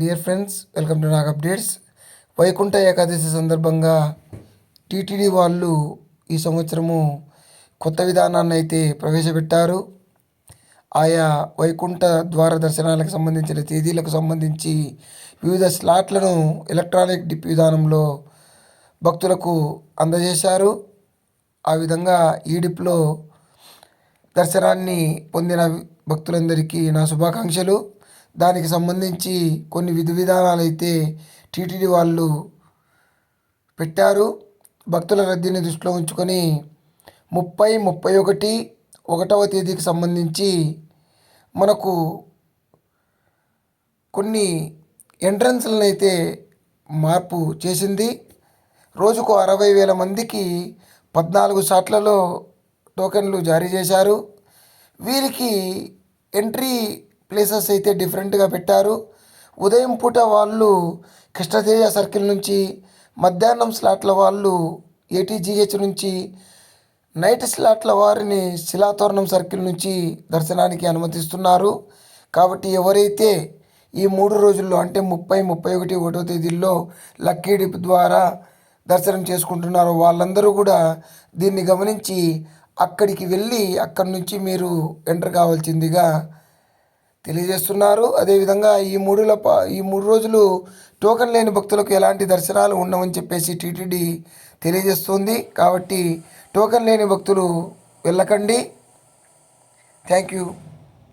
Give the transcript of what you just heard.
Dear friends welcome to Nag updates Vaikuntha Ekadashi సందర్భంగా TTD వాళ్ళు ఈ సంవత్సరము కొత్త విధానాన్ని అయితే ప్రవేశపెట్టారు. ఆయా వైకుంఠ ద్వార దర్శనాలకు సంబంధించిన తేదీలకు సంబంధించి వివిధ స్లాట్లను ఎలక్ట్రానిక్ డిప్ విధానంలో భక్తులకు అందజేశారు. ఆ విధంగా ఈ డిప్లో దర్శనాన్ని పొందిన భక్తులందరికీ నా శుభాకాంక్షలు. దానికి సంబంధించి కొన్ని విధి విధానాలు అయితే టీటీడీ వాళ్ళు పెట్టారు. భక్తుల రద్దీని దృష్టిలో ఉంచుకొని ముప్పై ముప్పై ఒకటి ఒకటవ తేదీకి సంబంధించి మనకు కొన్ని ఎంట్రన్స్లను అయితే మార్పు చేసింది. రోజుకు అరవై వేల మందికి పద్నాలుగు షాట్లలో టోకెన్లు జారీ చేశారు. వీరికి ఎంట్రీ ప్లేసెస్ అయితే డిఫరెంట్గా పెట్టారు. ఉదయం పూట వాళ్ళు కృష్ణతేజ సర్కిల్ నుంచి మధ్యాహ్నం స్లాట్ల వాళ్ళు ఏటీజీహెచ్ నుంచి నైట్ స్లాట్ల వారిని శిలాతోరణం సర్కిల్ నుంచి దర్శనానికి అనుమతిస్తున్నారు. కాబట్టి ఎవరైతే ఈ మూడు రోజుల్లో అంటే ముప్పై ముప్పై ఒకటి ఒకటో తేదీల్లో లక్కీ డిప్ ద్వారా దర్శనం చేసుకుంటున్నారో వాళ్ళందరూ కూడా దీన్ని గమనించి అక్కడికి వెళ్ళి అక్కడి నుంచి మీరు ఎంటర్ కావాల్సిందిగా తెలియజేస్తున్నారు. అదేవిధంగా ఈ మూడుల ఈ మూడు రోజులు టోకెన్ లేని భక్తులకు ఎలాంటి దర్శనాలు ఉండవని చెప్పేసి టీటీడీ తెలియజేస్తుంది. కాబట్టి టోకెన్ లేని భక్తులు వెళ్ళకండి. Thank you.